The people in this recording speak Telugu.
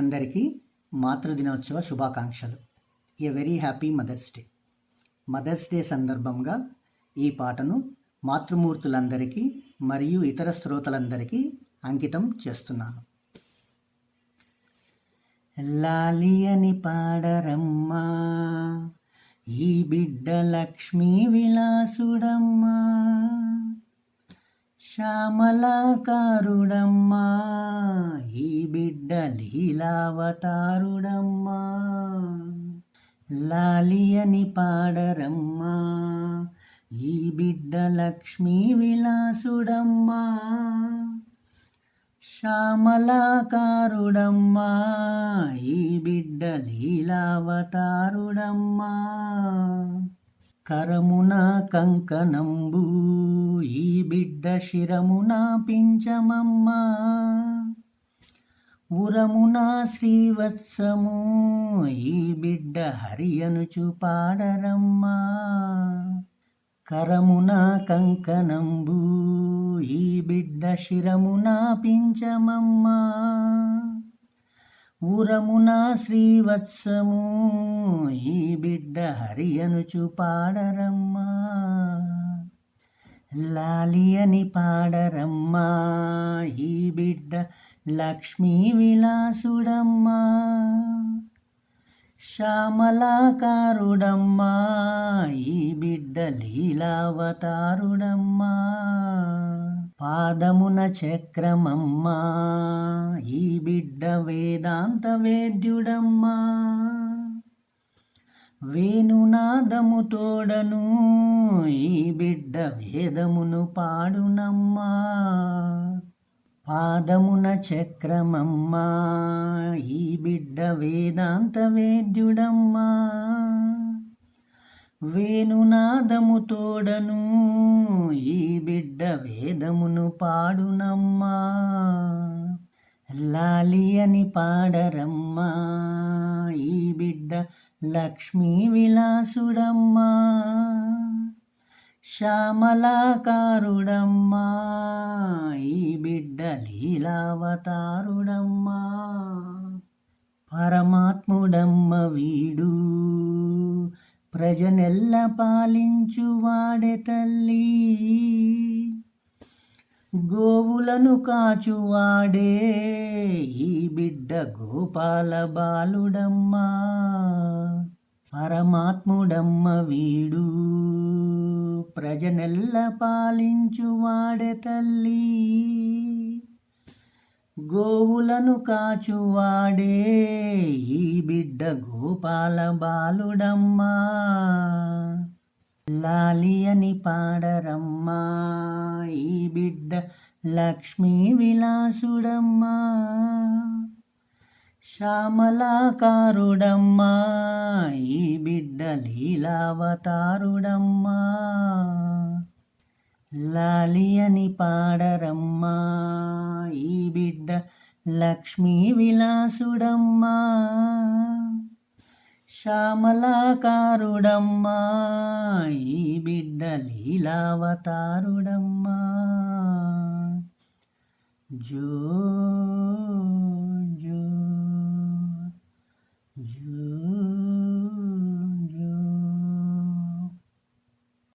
అందరికీ మాతృదినోత్సవ శుభాకాంక్షలు. A very happy mother's day. Mother's day సందర్భంగా ఈ పాటను మాతృమూర్తులందరికీ మరియు ఇతర శ్రోతలందరికీ అంకితం చేస్తున్నాను. లాలి అని పాడరమ్మా ఈ బిడ్డ లక్ష్మీ విలాసుడమ్మా శ్యామలాకారుడమ్మా ఈ బిడ్డ లీలావతారుడమ్మా. లాలి అని పాడరమ్మా ఈ బిడ్డ లక్ష్మీ విలాసుడమ్మా. శ్యామలాకారుడమ్మా ఈ బిడ్డ లీలావతారుడమ్మా. కరమున కంకణంబు ఈ బిడ్డ శిరమున పించమమ్మా ఉరమున శ్రీవత్సము ఈ బిడ్డ హరియనుచు పాడరమ్మా. కరమున కంకణంబు ఈ బిడ్డ శిరమున పించమమ్మా ఉరమున శ్రీవత్సము ఈ బిడ్డ హరియనుచు పాడరమ్మా. లాలి అని పాడరమ్మా ఈ బిడ్డ లక్ష్మీ విలాసుడమ్మా. శ్యామలాకారుడమ్మా ఈ బిడ్డ లీలావతారుడమ్మా. పాదమున చక్రమమ్మా ఈ బిడ్డ వేదాంత వేద్యుడమ్మా. వేణునాదము తోడను ఈ బిడ్డ వేదమును పాడునమ్మా. పాదమున చక్రమమ్మా ఈ బిడ్డ వేదాంత వేద్యుడమ్మా. వేణునాదము తోడను ఈ బిడ్డ వేదమును పాడునమ్మా. లాలి అని పాడరమ్మా ఈ బిడ్డ లక్ష్మీ విలాసుడమ్మా శ్యామలాకారుడమ్మా ఈ బిడ్డ లీలావతారుడమ్మా. పరమాత్ముడమ్మ వీడు ప్రజనెల్ల పాలించువాడే తల్లి. గో గోవులను కాచువాడే ఈ బిడ్డ గోపాల బాలుడమ్మా. పరమాత్ముడమ్మ వీడు. ప్రజనెల్ల పాలించువాడే తల్లి. గోవులను కాచువాడే ఈ బిడ్డ గోపాల బాలుడమ్మా. లాలి అని పాడరమ్మా ఈ బిడ్డ లక్ష్మీ విలాసుడమ్మా శ్యామలాకారుడమ్మా ఈ బిడ్డ లీలావతారుడమ్మా లాలి అని పాడరమ్మా ఈ బిడ్డ లక్ష్మీ విలాసుడమ్మా శ్యామలాకారుడమ్మా ఈ బిడ్డ లీలావతారుడమ్మా. 就